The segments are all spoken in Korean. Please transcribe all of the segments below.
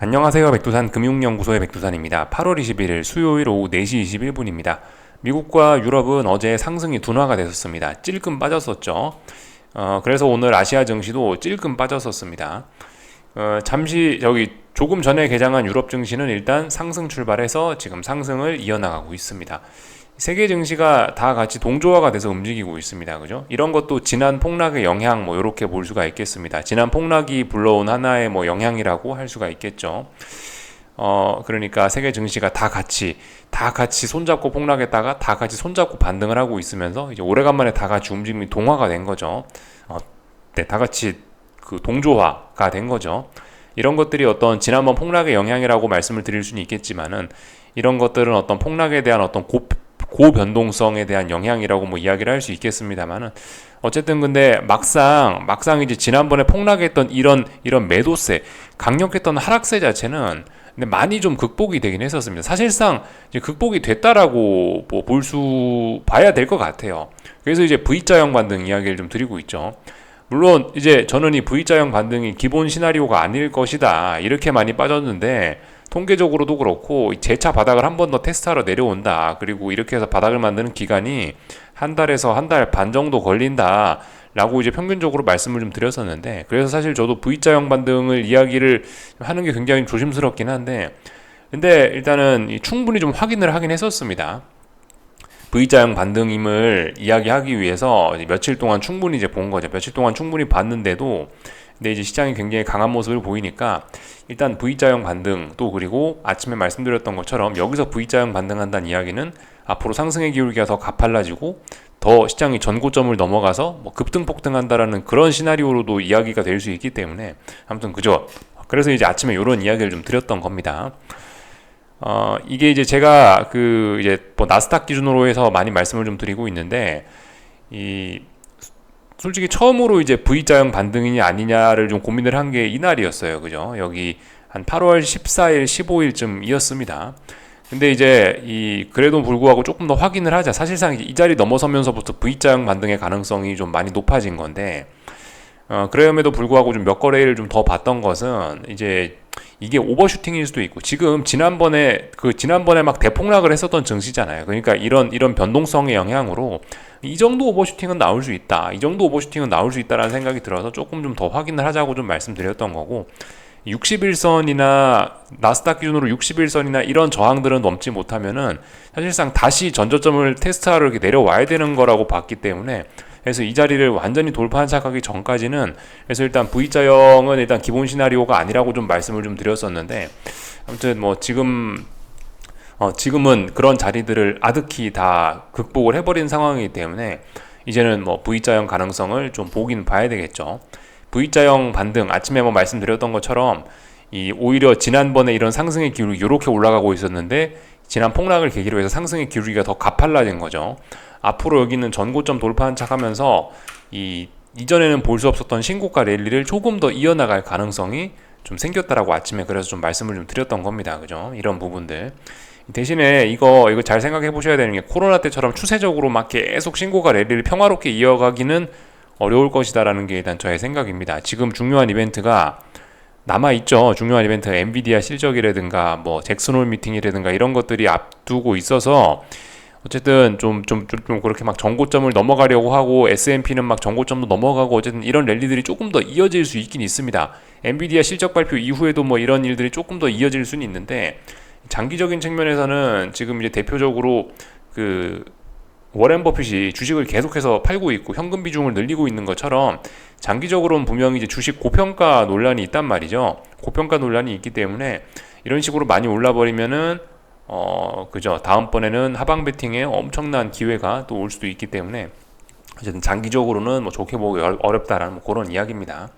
안녕하세요. 백두산 금융연구소의 백두산입니다. 8월 21일 수요일 오후 4시 21분입니다. 미국과 유럽은 어제 상승이 둔화가 됐었습니다. 찔끔 빠졌었죠. 어, 그래서 오늘 아시아 증시도 찔끔 빠졌었습니다. 어, 잠시 여기 조금 전에 개장한 유럽 증시는 일단 상승 출발해서 지금 상승을 이어나가고 있습니다. 세계 증시가 다 같이 동조화가 돼서 움직이고 있습니다. 그죠? 이런 것도 지난 폭락의 영향 뭐 이렇게 볼 수가 있겠습니다. 지난 폭락이 불러온 하나의 뭐 영향이라고 할 수가 있겠죠. 어, 그러니까 세계 증시가 다 같이 다 같이 손잡고 폭락했다가 다 같이 손잡고 반등을 하고 있으면서 이제 오래간만에 다 같이 움직임이 동화가 된 거죠. 어, 네, 다 같이 그 동조화가 된 거죠. 이런 것들이 어떤 지난번 폭락의 영향이라고 말씀을 드릴 수는 있겠지만은 이런 것들은 어떤 폭락에 대한 어떤 고, 고변동성에 대한 영향이라고 뭐 이야기를 할 수 있겠습니다만은 어쨌든 근데 막상 막상 이제 지난번에 폭락했던 이런 이런 매도세 강력했던 하락세 자체는 근데 많이 좀 극복이 되긴 했었습니다. 사실상 이제 극복이 됐다라고 뭐 볼 수 봐야 될 것 같아요. 그래서 이제 V자형 반등 이야기를 좀 드리고 있죠. 물론 이제 저는 이 V자형 반등이 기본 시나리오가 아닐 것이다 이렇게 많이 빠졌는데 통계적으로도 그렇고 재차 바닥을 한 번 더 테스트하러 내려온다. 그리고 이렇게 해서 바닥을 만드는 기간이 한 달에서 한 달 반 정도 걸린다. 라고 이제 평균적으로 말씀을 좀 드렸었는데 그래서 사실 저도 V자형 반등을 이야기를 하는 게 굉장히 조심스럽긴 한데 근데 일단은 충분히 좀 확인을 하긴 했었습니다. V자형 반등임을 이야기하기 위해서 며칠 동안 충분히 이제 본 거죠. 며칠 동안 충분히 봤는데도 근데 이제 시장이 굉장히 강한 모습을 보이니까 일단 V자형 반등 또 그리고 아침에 말씀드렸던 것처럼 여기서 V자형 반등한다는 이야기는 앞으로 상승의 기울기가 더 가팔라지고 더 시장이 전고점을 넘어가서 뭐 급등 폭등한다라는 그런 시나리오로도 이야기가 될 수 있기 때문에 아무튼 그죠. 그래서 이제 아침에 이런 이야기를 좀 드렸던 겁니다. 어, 이게 이제 제가 그 이제 뭐 나스닥 기준으로 해서 많이 말씀을 좀 드리고 있는데 이 솔직히 처음으로 이제 V자형 반등이냐 아니냐를 좀 고민을 한 게 이날이었어요. 그죠? 여기 한 8월 14일, 15일쯤이었습니다. 근데 이제 이 그래도 불구하고 조금 더 확인을 하자. 사실상 이 자리 넘어서면서부터 V자형 반등의 가능성이 좀 많이 높아진 건데 어, 그럼에도 불구하고 좀 몇 거래를 좀 더 봤던 것은 이제 이게 오버슈팅일 수도 있고 지금 지난번에 그 지난번에 막 대폭락을 했었던 증시잖아요. 그러니까 이런 이런 변동성의 영향으로 이 정도 오버슈팅은 나올 수 있다. 이 정도 오버슈팅은 나올 수 있다라는 생각이 들어서 조금 좀 더 확인을 하자고 좀 말씀드렸던 거고 61선이나 나스닥 기준으로 61선이나 이런 저항들은 넘지 못하면은 사실상 다시 전저점을 테스트하러 이렇게 내려와야 되는 거라고 봤기 때문에 그래서 이 자리를 완전히 돌파한착하기 전까지는 그래서 일단 V자형은 일단 기본 시나리오가 아니라고 좀 말씀을 좀 드렸었는데 아무튼 뭐 지금 어, 지금은 그런 자리들을 아득히 다 극복을 해버린 상황이기 때문에 이제는 뭐 V자형 가능성을 좀 보긴 봐야 되겠죠. V자형 반등 아침에 뭐 말씀드렸던 것처럼 이 오히려 지난번에 이런 상승의 기울기 이렇게 올라가고 있었는데 지난 폭락을 계기로 해서 상승의 기울기가 더 가팔라진 거죠. 앞으로 여기는 전고점 돌파한 척하면서 이 이전에는 볼 수 없었던 신고가 랠리를 조금 더 이어나갈 가능성이 좀 생겼다라고 아침에 그래서 좀 말씀을 좀 드렸던 겁니다. 그죠? 이런 부분들. 대신에 이거 이거 잘 생각해 보셔야 되는 게 코로나 때처럼 추세적으로 막 계속 신고가 랠리를 평화롭게 이어가기는 어려울 것이다라는 게 일단 저의 생각입니다. 지금 중요한 이벤트가 남아 있죠. 중요한 이벤트 엔비디아 실적이라든가 뭐 잭슨홀 미팅이라든가 이런 것들이 앞두고 있어서 어쨌든 좀 좀좀좀 그렇게 막 정고점을 넘어가려고 하고 S&P는 막 정고점도 넘어가고 어쨌든 이런 랠리들이 조금 더 이어질 수 있긴 있습니다. 엔비디아 실적 발표 이후에도 뭐 이런 일들이 조금 더 이어질 수는 있는데 장기적인 측면에서는 지금 이제 대표적으로 그 워렌 버핏이 주식을 계속해서 팔고 있고 현금 비중을 늘리고 있는 것처럼 장기적으로는 분명히 이제 주식 고평가 논란이 있단 말이죠. 고평가 논란이 있기 때문에 이런 식으로 많이 올라 버리면은 어 그죠. 다음번에는 하방 베팅에 엄청난 기회가 또 올 수도 있기 때문에 어쨌든 장기적으로는 뭐 좋게 보기 어렵다라는 뭐 그런 이야기입니다.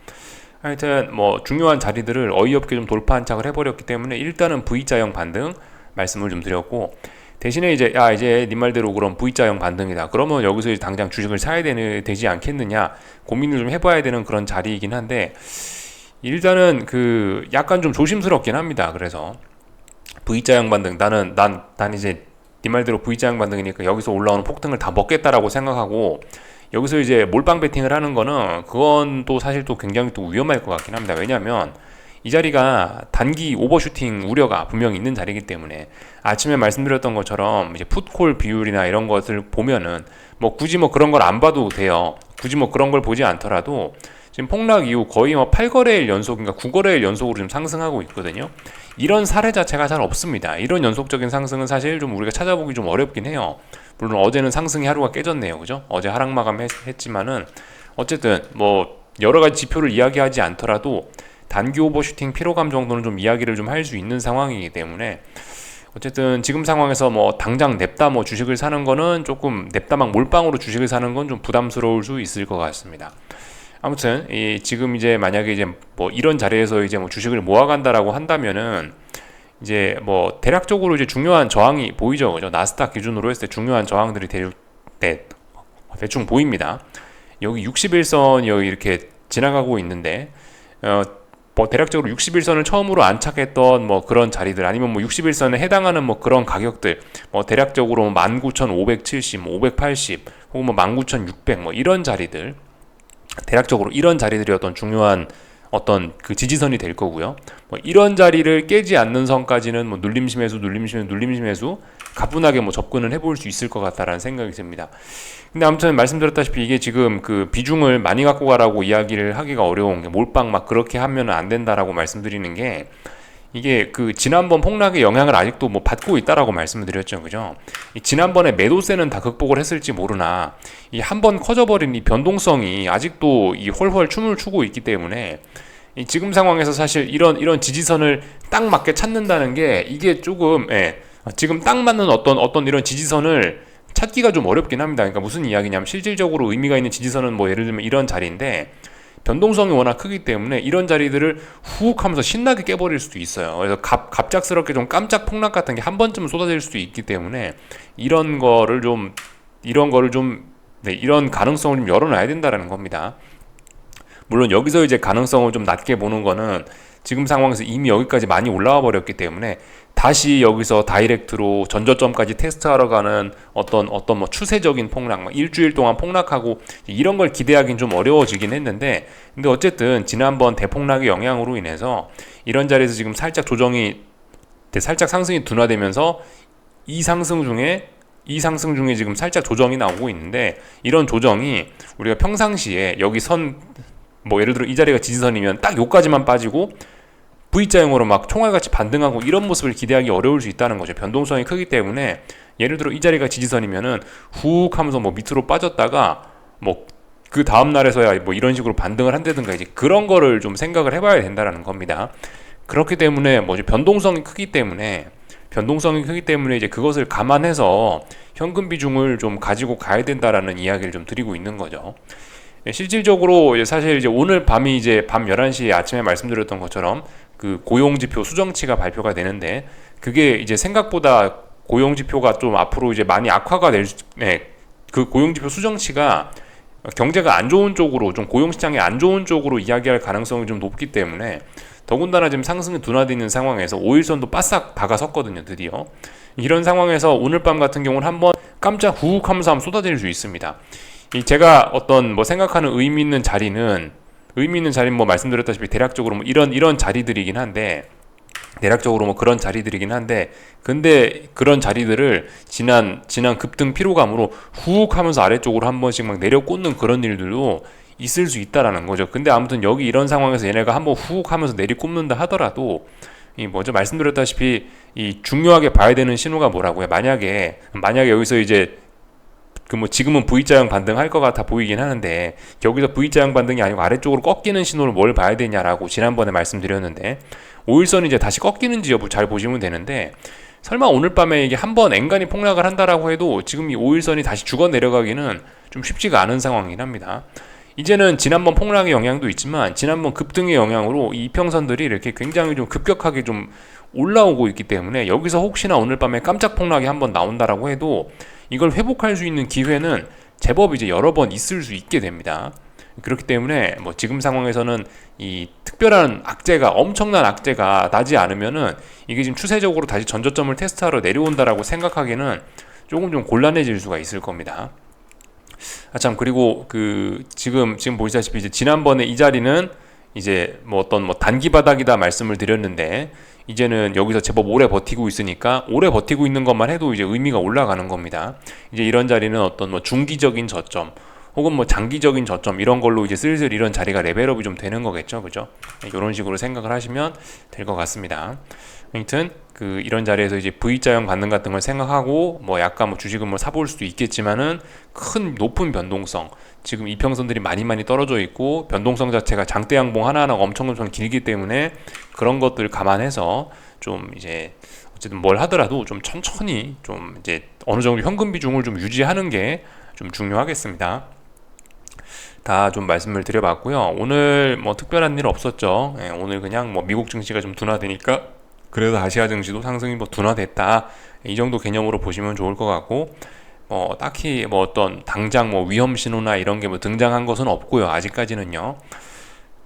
하여튼 뭐 중요한 자리들을 어이없게 좀 돌파 한착을 해버렸기 때문에 일단은 V자형 반등 말씀을 좀 드렸고 대신에 이제 야 이제 네 말대로 그럼 V자형 반등이다. 그러면 여기서 당장 주식을 사야 되는 되지 않겠느냐 고민을 좀 해봐야 되는 그런 자리이긴 한데 일단은 그 약간 좀 조심스럽긴 합니다. 그래서 V자형 반등 나는 난난 이제 네 말대로 V자형 반등이니까 여기서 올라오는 폭등을 다 먹겠다라고 생각하고 여기서 이제 몰빵 베팅을 하는 거는 그건 또 사실 또 굉장히 또 위험할 것 같긴 합니다. 왜냐하면 이 자리가 단기 오버슈팅 우려가 분명히 있는 자리이기 때문에 아침에 말씀드렸던 것처럼 이제 풋콜 비율이나 이런 것을 보면은 뭐 굳이 뭐 그런 걸 안 봐도 돼요. 굳이 뭐 그런 걸 보지 않더라도 지금 폭락 이후 거의 뭐 8거래일 연속인가 9거래일 연속으로 지금 상승하고 있거든요. 이런 사례 자체가 잘 없습니다. 이런 연속적인 상승은 사실 좀 우리가 찾아보기 좀 어렵긴 해요. 물론 어제는 상승이 하루가 깨졌네요. 그죠? 어제 하락 마감했지만은 어쨌든 뭐 여러 가지 지표를 이야기하지 않더라도 단기 오버슈팅 피로감 정도는 좀 이야기를 좀 할 수 있는 상황이기 때문에 어쨌든 지금 상황에서 뭐 당장 냅다 뭐 주식을 사는 거는 조금 냅다 막 몰빵으로 주식을 사는 건 좀 부담스러울 수 있을 것 같습니다. 아무튼 이 지금 이제 만약에 이제 뭐 이런 자리에서 이제 뭐 주식을 모아간다라고 한다면은 이제 뭐 대략적으로 이제 중요한 저항이 보이죠, 그죠? 나스닥 기준으로 했을 때 중요한 저항들이 대, 대, 대충 보입니다. 여기 61선 여기 이렇게 지나가고 있는데 어, 뭐 대략적으로 61선을 처음으로 안착했던 뭐 그런 자리들 아니면 뭐 61선에 해당하는 뭐 그런 가격들 뭐 대략적으로 19,570, 580 혹은 뭐 19,600 뭐 이런 자리들 대략적으로 이런 자리들이 어떤 중요한 어떤 그 지지선이 될 거고요. 뭐 이런 자리를 깨지 않는 선까지는 뭐 눌림심에서 눌림심 눌림심에서 가뿐하게 뭐 접근을 해볼 수 있을 것 같다라는 생각이 듭니다. 근데 아무튼 말씀드렸다시피 이게 지금 그 비중을 많이 갖고 가라고 이야기를 하기가 어려운 게 몰빵 막 그렇게 하면 안 된다라고 말씀드리는 게 이게 그 지난번 폭락의 영향을 아직도 뭐 받고 있다라고 말씀을 드렸죠, 그죠? 지난번에 매도세는 다 극복을 했을지 모르나 이 한 번 커져버린 이 변동성이 아직도 이 헐헐 춤을 추고 있기 때문에 이 지금 상황에서 사실 이런 이런 지지선을 딱 맞게 찾는다는 게 이게 조금 예, 지금 딱 맞는 어떤 어떤 이런 지지선을 찾기가 좀 어렵긴 합니다. 그러니까 무슨 이야기냐면 실질적으로 의미가 있는 지지선은 뭐 예를 들면 이런 자리인데 변동성이 워낙 크기 때문에 이런 자리들을 훅 하면서 신나게 깨버릴 수도 있어요. 그래서 갑, 갑작스럽게 좀 깜짝 폭락 같은 게 한 번쯤은 쏟아질 수도 있기 때문에 이런 거를 좀 이런 거를 좀 네, 이런 가능성을 좀 열어놔야 된다라는 겁니다. 물론 여기서 이제 가능성을 좀 낮게 보는 거는 지금 상황에서 이미 여기까지 많이 올라와 버렸기 때문에 다시 여기서 다이렉트로 전저점까지 테스트하러 가는 어떤 어떤 뭐 추세적인 폭락, 막 일주일 동안 폭락하고 이런 걸 기대하기는 좀 어려워지긴 했는데, 근데 어쨌든 지난번 대폭락의 영향으로 인해서 이런 자리에서 지금 살짝 조정이 살짝 상승이 둔화되면서 이 상승 중에 이 상승 중에 지금 살짝 조정이 나오고 있는데 이런 조정이 우리가 평상시에 여기 선 뭐 예를 들어 이 자리가 지지선이면 딱 요까지만 빠지고 V자형으로 막 총알같이 반등하고 이런 모습을 기대하기 어려울 수 있다는 거죠. 변동성이 크기 때문에 예를 들어 이 자리가 지지선이면은 훅 하면서 뭐 밑으로 빠졌다가 뭐 그 다음 날에서야 뭐 이런 식으로 반등을 한다든가 이제 그런 거를 좀 생각을 해봐야 된다라는 겁니다. 그렇기 때문에 뭐지 변동성이 크기 때문에 변동성이 크기 때문에 이제 그것을 감안해서 현금 비중을 좀 가지고 가야 된다라는 이야기를 좀 드리고 있는 거죠. 실질적으로 사실 이제 오늘 밤이 이제 밤 11시에 아침에 말씀드렸던 것처럼 그 고용 지표 수정치가 발표가 되는데 그게 이제 생각보다 고용 지표가 좀 앞으로 이제 많이 악화가 될, 네, 그 고용 지표 수정치가 경제가 안 좋은 쪽으로 좀 고용 시장이 안 좋은 쪽으로 이야기할 가능성이 좀 높기 때문에 더군다나 지금 상승이 둔화되어 있는 상황에서 5일선도 바싹 다가섰거든요 드디어. 이런 상황에서 오늘 밤 같은 경우는 한번 깜짝 후욱 하면서 쏟아질 수 있습니다. 이 제가 어떤 뭐 생각하는 의미 있는 자리는 의미 있는 자리는 뭐 말씀드렸다시피 대략적으로 뭐 이런 이런 자리들이긴 한데 대략적으로 뭐 그런 자리들이긴 한데 근데 그런 자리들을 지난 지난 급등 피로감으로 훅 하면서 아래쪽으로 한 번씩 막 내려 꽂는 그런 일들도 있을 수 있다라는 거죠. 근데 아무튼 여기 이런 상황에서 얘네가 한번 훅 하면서 내리 꼽는다 하더라도 이 뭐죠 말씀드렸다시피 이 중요하게 봐야 되는 신호가 뭐라고요? 만약에 만약에 여기서 이제 그 뭐 지금은 V자형 반등할 것 같아 보이긴 하는데 여기서 V자형 반등이 아니고 아래쪽으로 꺾이는 신호를 뭘 봐야 되냐라고 지난번에 말씀드렸는데 5일선이 이제 다시 꺾이는지 여부 잘 보시면 되는데 설마 오늘 밤에 이게 한 번 앵간히 폭락을 한다라고 해도 지금 이 5일선이 다시 죽어 내려가기는 좀 쉽지가 않은 상황이긴 합니다. 이제는 지난번 폭락의 영향도 있지만 지난번 급등의 영향으로 이 이평선들이 이렇게 굉장히 좀 급격하게 좀 올라오고 있기 때문에 여기서 혹시나 오늘 밤에 깜짝 폭락이 한번 나온다라고 해도 이걸 회복할 수 있는 기회는 제법 이제 여러 번 있을 수 있게 됩니다. 그렇기 때문에 뭐 지금 상황에서는 이 특별한 악재가 엄청난 악재가 나지 않으면은 이게 지금 추세적으로 다시 전저점을 테스트하러 내려온다라고 생각하기는 조금 좀 곤란해질 수가 있을 겁니다. 아참 그리고 그 지금 지금 보시다시피 이제 지난번에 이 자리는 이제 뭐 어떤 뭐 단기 바닥이다 말씀을 드렸는데 이제는 여기서 제법 오래 버티고 있으니까 오래 버티고 있는 것만 해도 이제 의미가 올라가는 겁니다. 이제 이런 자리는 어떤 뭐 중기적인 저점 혹은 뭐 장기적인 저점 이런 걸로 이제 슬슬 이런 자리가 레벨업이 좀 되는 거겠죠, 그죠? 이런 식으로 생각을 하시면 될 것 같습니다. 아무튼 그 이런 자리에서 이제 V자형 반등 같은 걸 생각하고 뭐 약간 뭐 주식은 뭐 사볼 수도 있겠지만은 큰 높은 변동성 지금 이평선들이 많이 많이 떨어져 있고 변동성 자체가 장대 양봉 하나하나가 엄청 엄청 길기 때문에 그런 것들 감안해서 좀 이제 어쨌든 뭘 하더라도 좀 천천히 좀 이제 어느 정도 현금 비중을 좀 유지하는 게 좀 중요하겠습니다. 다좀 말씀을 드려봤고요. 오늘 뭐 특별한 일 없었죠. 예, 오늘 그냥 뭐 미국 증시가 좀 둔화되니까 그래도 아시아 증시도 상승이 뭐 둔화됐다. 이 정도 개념으로 보시면 좋을 것 같고 뭐 딱히 뭐 어떤 당장 뭐 위험 신호나 이런 게 뭐 등장한 것은 없고요 아직까지는요.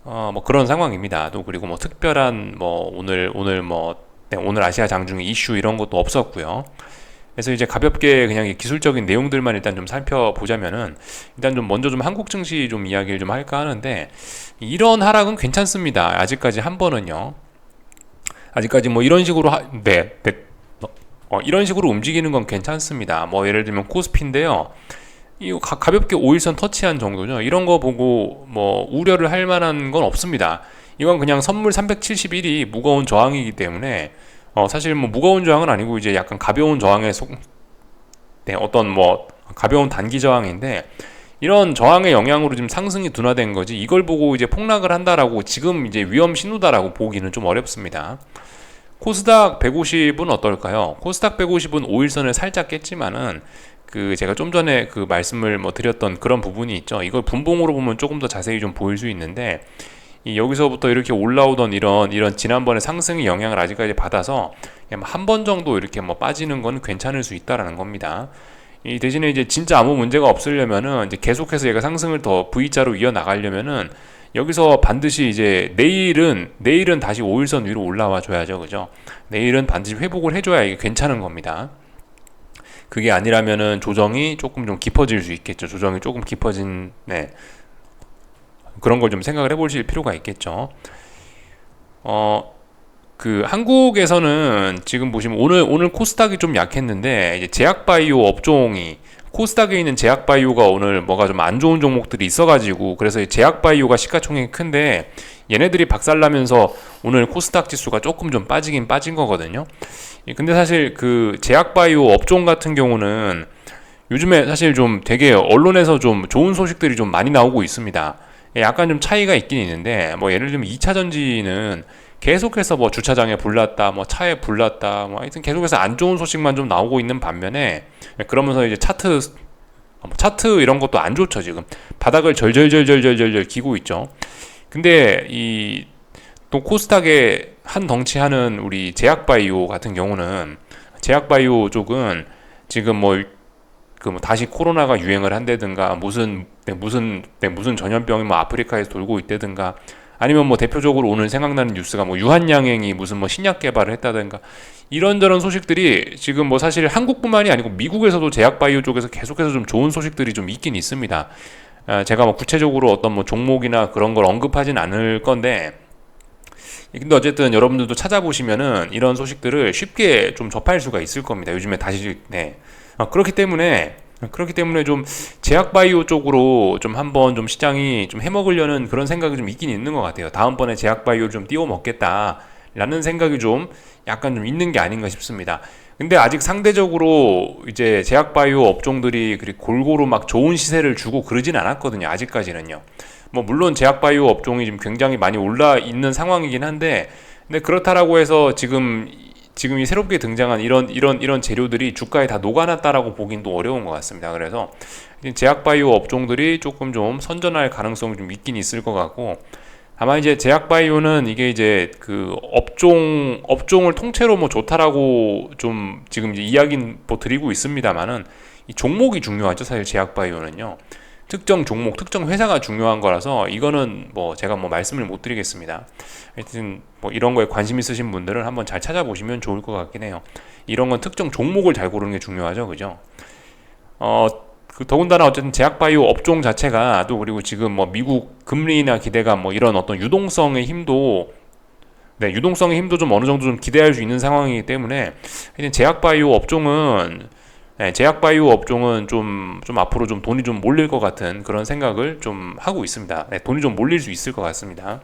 어 뭐 그런 상황입니다. 또 그리고 뭐 특별한 뭐 오늘 오늘 뭐 네, 오늘 아시아 장중의 이슈 이런 것도 없었고요. 그래서 이제 가볍게 그냥 기술적인 내용들만 일단 좀 살펴보자면은 일단 좀 먼저 좀 한국 증시 좀 이야기를 좀 할까 하는데 이런 하락은 괜찮습니다. 아직까지 한 번은요 아직까지 뭐 이런 식으로 하, 네, 네 어, 이런 식으로 움직이는 건 괜찮습니다. 뭐 예를 들면 코스피인데요. 이 가, 가볍게 5일선 터치한 정도죠. 이런 거 보고 뭐 우려를 할 만한 건 없습니다. 이건 그냥 선물 371이 무거운 저항이기 때문에 어, 사실 뭐 무거운 저항은 아니고 이제 약간 가벼운 저항에 속 네, 어떤 뭐 가벼운 단기 저항인데 이런 저항의 영향으로 지금 상승이 둔화된 거지 이걸 보고 이제 폭락을 한다라고 지금 이제 위험 신호다라고 보기는 좀 어렵습니다. 코스닥 150은 어떨까요? 코스닥 150은 5일선을 살짝 깼지만은 그 제가 좀 전에 그 말씀을 뭐 드렸던 그런 부분이 있죠. 이걸 분봉으로 보면 조금 더 자세히 좀 보일 수 있는데 이 여기서부터 이렇게 올라오던 이런 이런 지난번에 상승의 영향을 아직까지 받아서 한 번 정도 이렇게 뭐 빠지는 건 괜찮을 수 있다라는 겁니다. 이 대신에 이제 진짜 아무 문제가 없으려면은 이제 계속해서 얘가 상승을 더 V자로 이어 나가려면은 여기서 반드시 이제 내일은 내일은 다시 5일선 위로 올라와 줘야죠. 그죠? 내일은 반드시 회복을 해 줘야 이게 괜찮은 겁니다. 그게 아니라면은 조정이 조금 좀 깊어질 수 있겠죠. 조정이 조금 깊어진 네. 그런 걸 좀 생각을 해 보실 필요가 있겠죠. 어, 그 한국에서는 지금 보시면 오늘 오늘 코스닥이 좀 약했는데 이제 제약바이오 업종이 코스닥에 있는 제약바이오가 오늘 뭐가 좀 안 좋은 종목들이 있어가지고 그래서 제약바이오가 시가총액이 큰데 얘네들이 박살나면서 오늘 코스닥 지수가 조금 좀 빠지긴 빠진 거거든요. 근데 사실 그 제약바이오 업종 같은 경우는 요즘에 사실 좀 되게 언론에서 좀 좋은 소식들이 좀 많이 나오고 있습니다. 약간 좀 차이가 있긴 있는데 뭐 예를 들면 2차 전지는 계속해서 뭐 주차장에 불났다, 뭐 차에 불났다, 뭐 하여튼 계속해서 안 좋은 소식만 좀 나오고 있는 반면에 그러면서 이제 차트 뭐 차트 이런 것도 안 좋죠 지금 바닥을 절절절절절절절 기고 있죠. 근데 이 또 코스닥의 한 덩치하는 우리 제약바이오 같은 경우는 제약바이오 쪽은 지금 뭐 그뭐 다시 코로나가 유행을 한다든가 무슨 네, 무슨 네, 무슨 전염병이 뭐 아프리카에서 돌고 있다든가 아니면 뭐 대표적으로 오늘 생각나는 뉴스가 뭐 유한양행이 무슨 뭐 신약 개발을 했다든가 이런저런 소식들이 지금 뭐 사실 한국뿐만이 아니고 미국에서도 제약 바이오 쪽에서 계속해서 좀 좋은 소식들이 좀 있긴 있습니다. 아, 제가 뭐 구체적으로 어떤 뭐 종목이나 그런 걸 언급하진 않을 건데 근데 어쨌든 여러분들도 찾아보시면은 이런 소식들을 쉽게 좀 접할 수가 있을 겁니다. 요즘에 다시 네. 아, 그렇기 때문에 그렇기 때문에 좀 제약 바이오 쪽으로 좀 한번 좀 시장이 좀 해먹으려는 그런 생각이 좀 있긴 있는 것 같아요. 다음번에 제약 바이오를 좀 띄워 먹겠다라는 생각이 좀 약간 좀 있는 게 아닌가 싶습니다. 근데 아직 상대적으로 이제 제약 바이오 업종들이 그리 골고루 막 좋은 시세를 주고 그러진 않았거든요. 아직까지는요. 뭐 물론 제약 바이오 업종이 지금 굉장히 많이 올라 있는 상황이긴 한데 근데 그렇다라고 해서 지금 지금 이 새롭게 등장한 이런 이런 이런 재료들이 주가에 다 녹아났다라고 보긴 또 어려운 것 같습니다. 그래서 제약바이오 업종들이 조금 좀 선전할 가능성이 좀 있긴 있을 것 같고 아마 이제 제약바이오는 이게 이제 그 업종 업종을 통째로 뭐 좋다라고 좀 지금 이제 이야기는 뭐 드리고 있습니다만은 이 종목이 중요하죠. 사실 제약바이오는요. 특정 종목, 특정 회사가 중요한 거라서 이거는 뭐 제가 뭐 말씀을 못 드리겠습니다. 하여튼 뭐 이런 거에 관심 있으신 분들은 한번 잘 찾아보시면 좋을 것 같긴 해요. 이런 건 특정 종목을 잘 고르는 게 중요하죠, 그죠? 어 그 더군다나 어쨌든 제약바이오 업종 자체가 또 그리고 지금 뭐 미국 금리나 기대감 뭐 이런 어떤 유동성의 힘도 네, 유동성의 힘도 좀 어느 정도 좀 기대할 수 있는 상황이기 때문에 제약바이오 업종은 네, 제약바이오 업종은 좀, 좀 앞으로 좀 돈이 좀 몰릴 것 같은 그런 생각을 좀 하고 있습니다. 네, 돈이 좀 몰릴 수 있을 것 같습니다.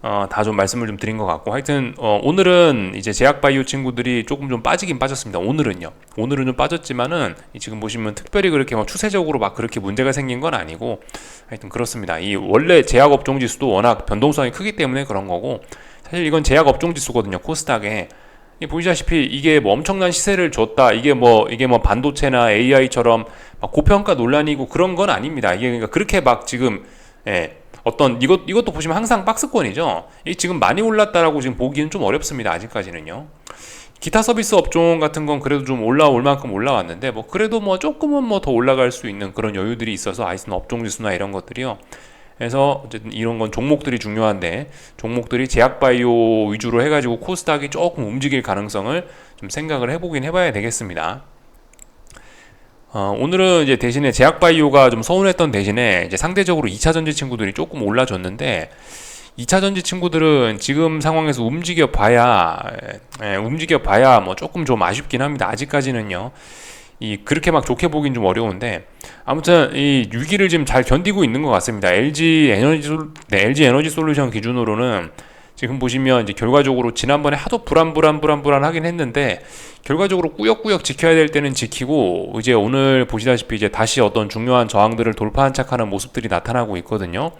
어, 다 좀 말씀을 좀 드린 것 같고 하여튼 어, 오늘은 이제 제약바이오 친구들이 조금 좀 빠지긴 빠졌습니다. 오늘은요. 오늘은 좀 빠졌지만은 지금 보시면 특별히 그렇게 막 추세적으로 막 그렇게 문제가 생긴 건 아니고 하여튼 그렇습니다. 이 원래 제약 업종 지수도 워낙 변동성이 크기 때문에 그런 거고 사실 이건 제약 업종 지수거든요. 코스닥에 이 보시다시피 이게 뭐 엄청난 시세를 줬다. 이게 뭐 이게 뭐 반도체나 AI처럼 막 고평가 논란이고 그런 건 아닙니다. 이게 그러니까 그렇게 막 지금 예, 어떤 이것 이것도 보시면 항상 박스권이죠. 이 지금 많이 올랐다라고 지금 보기는 좀 어렵습니다. 아직까지는요. 기타 서비스 업종 같은 건 그래도 좀 올라올 만큼 올라왔는데 뭐 그래도 뭐 조금은 뭐 더 올라갈 수 있는 그런 여유들이 있어서 아이슨 업종 지수나 이런 것들이요. 그래서 어쨌든 이런 건 종목들이 중요한데 종목들이 제약바이오 위주로 해가지고 코스닥이 조금 움직일 가능성을 좀 생각을 해보긴 해봐야 되겠습니다. 어, 오늘은 이제 대신에 제약바이오가 좀 서운했던 대신에 이제 상대적으로 2차 전지 친구들이 조금 올라줬는데 2차 전지 친구들은 지금 상황에서 움직여 봐야 예, 움직여 봐야 뭐 조금 좀 아쉽긴 합니다. 아직까지는요. 이 그렇게 막 좋게 보긴 좀 어려운데 아무튼 이 위기를 지금 잘 견디고 있는 것 같습니다. LG 에너지 네, LG 에너지 솔루션 기준으로는 지금 보시면 이제 결과적으로 지난번에 하도 불안불안 불안불안 하긴 했는데 결과적으로 꾸역꾸역 지켜야 될 때는 지키고 이제 오늘 보시다시피 이제 다시 어떤 중요한 저항들을 돌파한착하는 모습들이 나타나고 있거든요.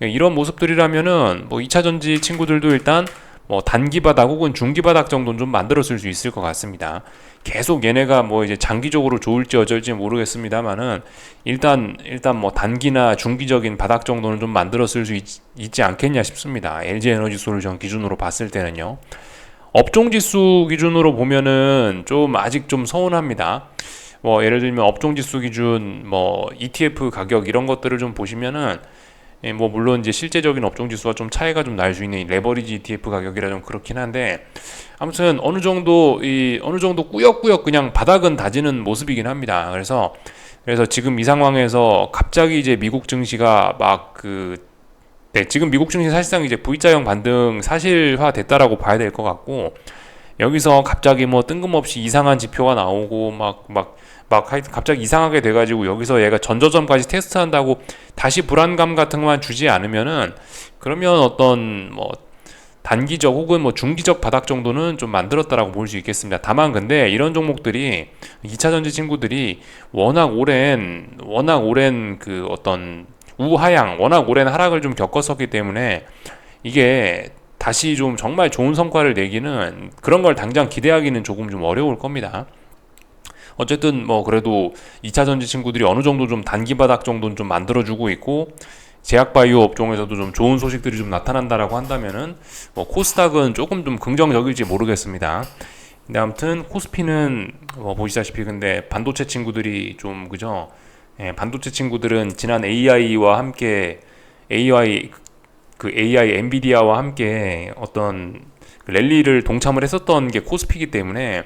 이런 모습들이라면은 뭐 2차 전지 친구들도 일단 뭐 단기 바닥 혹은 중기 바닥 정도는 좀 만들었을 수 있을 것 같습니다. 계속 얘네가 뭐 이제 장기적으로 좋을지 어쩔지 모르겠습니다만은 일단 일단 뭐 단기나 중기적인 바닥 정도는 좀 만들었을 수 있, 있지 않겠냐 싶습니다. LG 에너지 솔루션 기준으로 봤을 때는요. 업종 지수 기준으로 보면은 좀 아직 좀 서운합니다. 뭐 예를 들면 업종 지수 기준 뭐 ETF 가격 이런 것들을 좀 보시면은 예, 뭐 물론 이제 실제적인 업종 지수와 좀 차이가 좀 날 수 있는 레버리지 ETF 가격이라 좀 그렇긴 한데 아무튼 어느 정도 이 어느 정도 꾸역꾸역 그냥 바닥은 다지는 모습이긴 합니다. 그래서 그래서 지금 이 상황에서 갑자기 이제 미국 증시가 막그 네, 지금 미국 증시 사실상 이제 V자형 반등 사실화 됐다라고 봐야 될 것 같고 여기서 갑자기 뭐 뜬금없이 이상한 지표가 나오고 막막 막 갑자기 이상하게 돼가지고 여기서 얘가 전저점까지 테스트한다고 다시 불안감 같은 것만 주지 않으면은 그러면 어떤 뭐 단기적 혹은 뭐 중기적 바닥 정도는 좀 만들었다라고 볼 수 있겠습니다. 다만 근데 이런 종목들이 2차 전지 친구들이 워낙 오랜 워낙 오랜 그 어떤 우하향 워낙 오랜 하락을 좀 겪었었기 때문에 이게 다시 좀 정말 좋은 성과를 내기는 그런 걸 당장 기대하기는 조금 좀 어려울 겁니다. 어쨌든 뭐 그래도 2차 전지 친구들이 어느 정도 좀 단기 바닥 정도는 좀 만들어주고 있고 제약 바이오 업종에서도 좀 좋은 소식들이 좀 나타난다라고 한다면은 뭐 코스닥은 조금 좀 긍정적일지 모르겠습니다. 근데 아무튼 코스피는 뭐 보시다시피 근데 반도체 친구들이 좀 그죠? 예, 반도체 친구들은 지난 AI와 함께 AI 그 AI 엔비디아와 함께 어떤 랠리를 동참을 했었던 게 코스피이기 때문에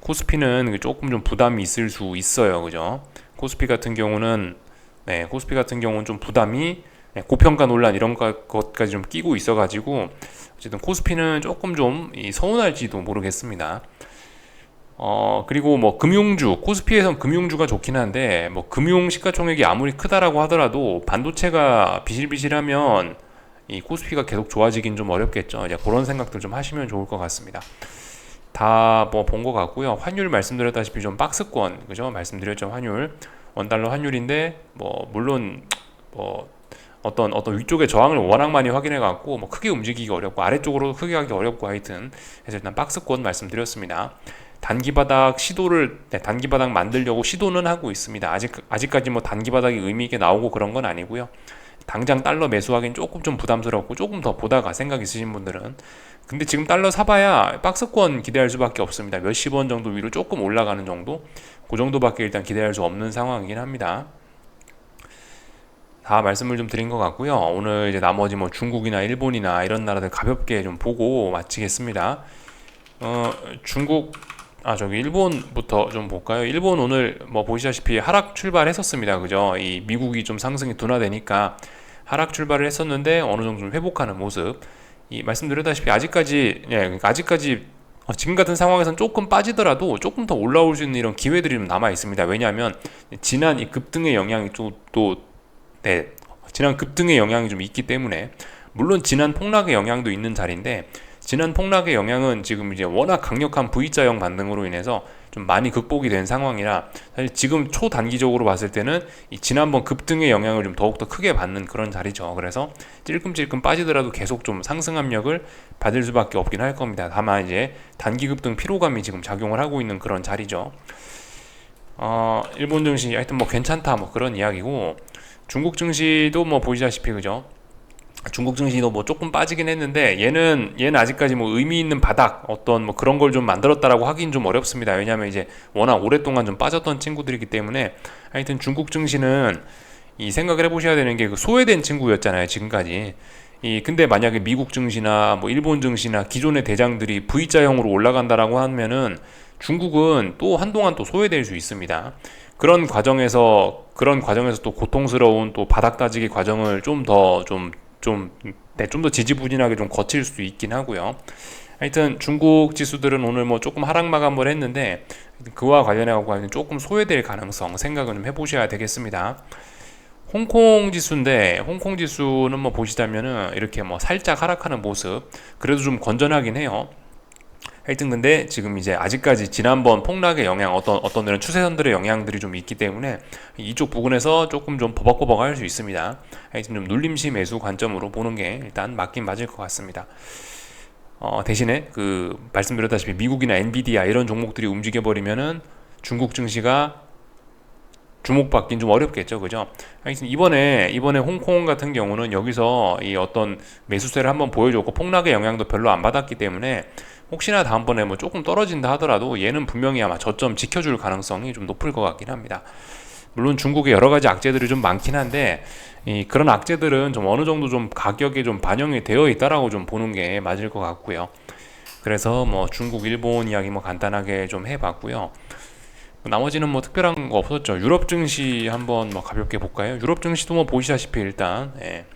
코스피는 조금 좀 부담이 있을 수 있어요. 그죠? 코스피 같은 경우는 네, 코스피 같은 경우는 좀 부담이 네, 고평가 논란 이런 것까지 좀 끼고 있어가지고 어쨌든 코스피는 조금 좀 서운할지도 모르겠습니다. 어 그리고 뭐 금융주 코스피에선 금융주가 좋긴 한데 뭐 금융 시가총액이 아무리 크다라고 하더라도 반도체가 비실비실하면 이 코스피가 계속 좋아지긴 좀 어렵겠죠. 이제 그런 생각들 좀 하시면 좋을 것 같습니다. 다 뭐 본 것 같고요. 환율 말씀드렸다시피 좀 박스권 그죠? 말씀드렸죠 환율 원 달러 환율인데 뭐 물론 뭐 어떤 어떤 위쪽의 저항을 워낙 많이 확인해 갖고 뭐 크게 움직이기 어렵고 아래쪽으로 크게 하기 어렵고 하여튼 그래서 일단 박스권 말씀드렸습니다. 단기 바닥 시도를 네, 단기 바닥 만들려고 시도는 하고 있습니다. 아직 아직까지 뭐 단기 바닥이 의미 있게 나오고 그런 건 아니고요. 당장 달러 매수하기는 조금 좀 부담스럽고 조금 더 보다가 생각 있으신 분들은 근데 지금 달러 사봐야 박스권 기대할 수밖에 없습니다. 몇십 원 정도 위로 조금 올라가는 정도 그 정도밖에 일단 기대할 수 없는 상황이긴 합니다. 다 말씀을 좀 드린 것 같고요. 오늘 이제 나머지 뭐 중국이나 일본이나 이런 나라들 가볍게 좀 보고 마치겠습니다. 어, 중국 아 저기 일본부터 좀 볼까요? 일본 오늘 뭐 보시다시피 하락 출발했었습니다. 그죠? 이 미국이 좀 상승이 둔화되니까 하락 출발을 했었는데 어느 정도 좀 회복하는 모습. 이 말씀드렸다시피 아직까지 예, 그러니까 아직까지 어, 지금 같은 상황에서는 조금 빠지더라도 조금 더 올라올 수 있는 이런 기회들이 좀 남아 있습니다. 왜냐하면 지난 이 급등의 영향이 또또 네, 지난 급등의 영향이 좀 있기 때문에 물론 지난 폭락의 영향도 있는 자리인데 지난 폭락의 영향은 지금 이제 워낙 강력한 V자형 반등으로 인해서 좀 많이 극복이 된 상황이라 사실 지금 초단기적으로 봤을 때는 이 지난번 급등의 영향을 좀 더욱더 크게 받는 그런 자리죠. 그래서 찔끔찔끔 빠지더라도 계속 좀 상승 압력을 받을 수밖에 없긴 할 겁니다. 다만 이제 단기 급등 피로감이 지금 작용을 하고 있는 그런 자리죠. 어, 일본 증시 하여튼 뭐 괜찮다 뭐 그런 이야기고 중국 증시도 뭐 보시다시피 그죠? 중국 증시도 뭐 조금 빠지긴 했는데 얘는 얘는 아직까지 뭐 의미 있는 바닥 어떤 뭐 그런 걸 좀 만들었다라고 하긴 좀 어렵습니다. 왜냐하면 이제 워낙 오랫동안 좀 빠졌던 친구들이기 때문에 하여튼 중국 증시는 이 생각을 해보셔야 되는 게 그 소외된 친구였잖아요 지금까지. 이 근데 만약에 미국 증시나 뭐 일본 증시나 기존의 대장들이 V자형으로 올라간다라고 하면은 중국은 또 한동안 또 소외될 수 있습니다. 그런 과정에서 그런 과정에서 또 고통스러운 또 바닥 다지기 과정을 좀 더좀 좀, 네, 좀 더 지지부진하게 좀 거칠 수 있긴 하고요. 하여튼 중국 지수들은 오늘 뭐 조금 하락 마감을 했는데 그와 관련해서 조금 소외될 가능성 생각을 좀 해보셔야 되겠습니다. 홍콩 지수인데 홍콩 지수는 뭐 보시다면은 이렇게 뭐 살짝 하락하는 모습 그래도 좀 건전하긴 해요. 하여튼 근데 지금 이제 아직까지 지난번 폭락의 영향 어떤 어떤 데는 추세선들의 영향들이 좀 있기 때문에 이쪽 부분에서 조금 좀 버벅버벅할 수 있습니다. 하여튼 좀 눌림시 매수 관점으로 보는 게 일단 맞긴 맞을 것 같습니다. 어, 대신에 그 말씀드렸다시피 미국이나 엔비디아 이런 종목들이 움직여 버리면은 중국 증시가 주목받긴 좀 어렵겠죠, 그죠? 하여튼 이번에 이번에 홍콩 같은 경우는 여기서 이 어떤 매수세를 한번 보여줬고 폭락의 영향도 별로 안 받았기 때문에 혹시나 다음번에 뭐 조금 떨어진다 하더라도 얘는 분명히 아마 저점 지켜줄 가능성이 좀 높을 것 같긴 합니다. 물론 중국에 여러 가지 악재들이 좀 많긴 한데 이 그런 악재들은 좀 어느 정도 좀 가격에 좀 반영이 되어 있다라고 좀 보는 게 맞을 것 같고요. 그래서 뭐 중국, 일본 이야기 뭐 간단하게 좀 해봤고요. 나머지는 뭐 특별한 거 없었죠. 유럽 증시 한번 뭐 가볍게 볼까요? 유럽 증시도 뭐 보시다시피 일단 예,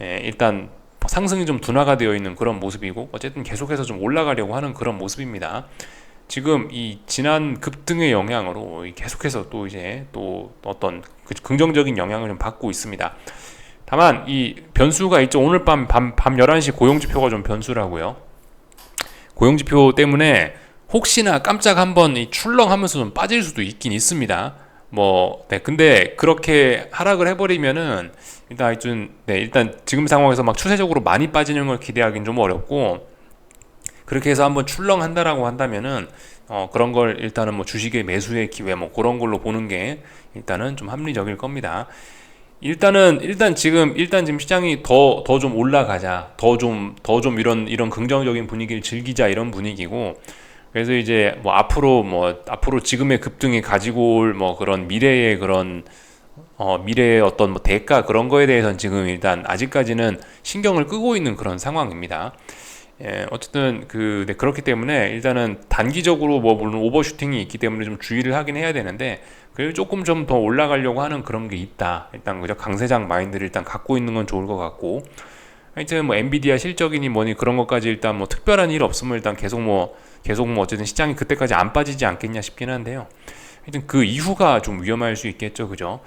예, 일단 상승이 좀 둔화가 되어 있는 그런 모습이고 어쨌든 계속해서 좀 올라가려고 하는 그런 모습입니다. 지금 이 지난 급등의 영향으로 계속해서 또 이제 또 어떤 그 긍정적인 영향을 좀 받고 있습니다. 다만 이 변수가 있죠. 오늘 밤, 밤, 밤 11시 고용 지표가 좀 변수라고요. 고용 지표 때문에 혹시나 깜짝 한번 출렁하면서 좀 빠질 수도 있긴 있습니다. 뭐, 네, 근데 그렇게 하락을 해 버리면은 일단 하여튼 네 일단 지금 상황에서 막 추세적으로 많이 빠지는 걸 기대하기는 좀 어렵고 그렇게 해서 한번 출렁한다라고 한다면은 어 그런 걸 일단은 뭐 주식의 매수의 기회 뭐 그런 걸로 보는 게 일단은 좀 합리적일 겁니다. 일단은 일단 지금 일단 지금 시장이 더 더 좀 올라가자 더 좀 더 좀 이런 이런 긍정적인 분위기를 즐기자 이런 분위기고 그래서 이제 뭐 앞으로 뭐 앞으로 지금의 급등이 가지고 올 뭐 그런 미래의 그런 어, 미래의 어떤 뭐 대가 그런 거에 대해서는 지금 일단 아직까지는 신경을 끄고 있는 그런 상황입니다. 예, 어쨌든 그 네, 그렇기 때문에 일단은 단기적으로 뭐 물론 오버슈팅이 있기 때문에 좀 주의를 하긴 해야 되는데 그래도 조금 좀 더 올라가려고 하는 그런 게 있다. 일단 그죠 강세장 마인드를 일단 갖고 있는 건 좋을 것 같고 하여튼 뭐 엔비디아 실적이니 뭐니 그런 것까지 일단 뭐 특별한 일 없으면 일단 계속 뭐 계속 뭐 어쨌든 시장이 그때까지 안 빠지지 않겠냐 싶긴 한데요. 하여튼 그 이후가 좀 위험할 수 있겠죠, 그죠?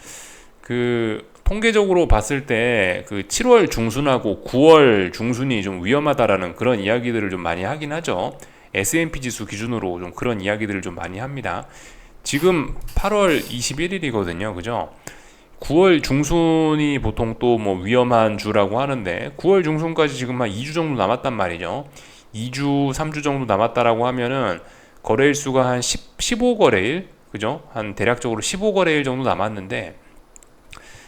그 통계적으로 봤을 때 그 7월 중순하고 9월 중순이 좀 위험하다라는 그런 이야기들을 좀 많이 하긴 하죠. S&P 지수 기준으로 좀 그런 이야기들을 좀 많이 합니다. 지금 8월 21일이거든요. 그죠? 9월 중순이 보통 또 뭐 위험한 주라고 하는데 9월 중순까지 지금 한 2주 정도 남았단 말이죠. 2주, 3주 정도 남았다라고 하면은 거래일 수가 한 10, 15거래일, 그죠? 한 대략적으로 15거래일 정도 남았는데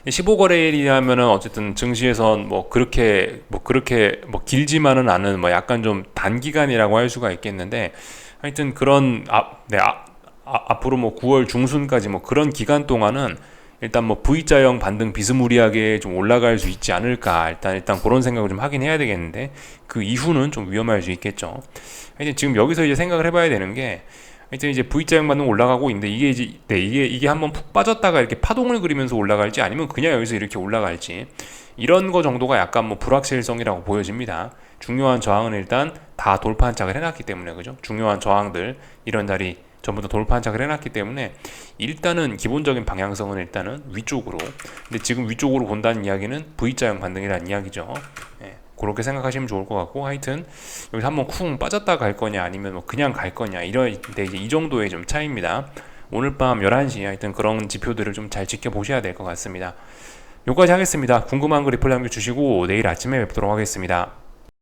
15거래일이라면은 어쨌든 증시에선 뭐 그렇게 뭐 그렇게 뭐 길지만은 않은 뭐 약간 좀 단기간이라고 할 수가 있겠는데 하여튼 그런 앞, 네, 아, 아, 앞으로 뭐 9월 중순까지 뭐 그런 기간 동안은 일단 뭐 V자형 반등 비스무리하게 좀 올라갈 수 있지 않을까 일단 일단 그런 생각을 좀 하긴 해야 되겠는데 그 이후는 좀 위험할 수 있겠죠. 하여튼 지금 여기서 이제 생각을 해봐야 되는 게 하여튼 이제 V자형 반등 올라가고 있는데 이게 이제 네, 이게 이게 한번 푹 빠졌다가 이렇게 파동을 그리면서 올라갈지 아니면 그냥 여기서 이렇게 올라갈지 이런 거 정도가 약간 뭐 불확실성이라고 보여집니다. 중요한 저항은 일단 다 돌파 한착을 해놨기 때문에 그죠? 중요한 저항들 이런 자리 전부 다 돌파 한착을 해놨기 때문에 일단은 기본적인 방향성은 일단은 위쪽으로 근데 지금 위쪽으로 본다는 이야기는 V자형 반등이라는 이야기죠. 예, 그렇게 생각하시면 좋을 것 같고 하여튼 여기서 한번 쿵 빠졌다 갈 거냐 아니면 뭐 그냥 갈 거냐 이런데 이제 이 정도의 좀 차이입니다. 오늘 밤 11시 하여튼 그런 지표들을 좀 잘 지켜보셔야 될 것 같습니다. 여기까지 하겠습니다. 궁금한 거 리플 남겨주시고 내일 아침에 뵙도록 하겠습니다.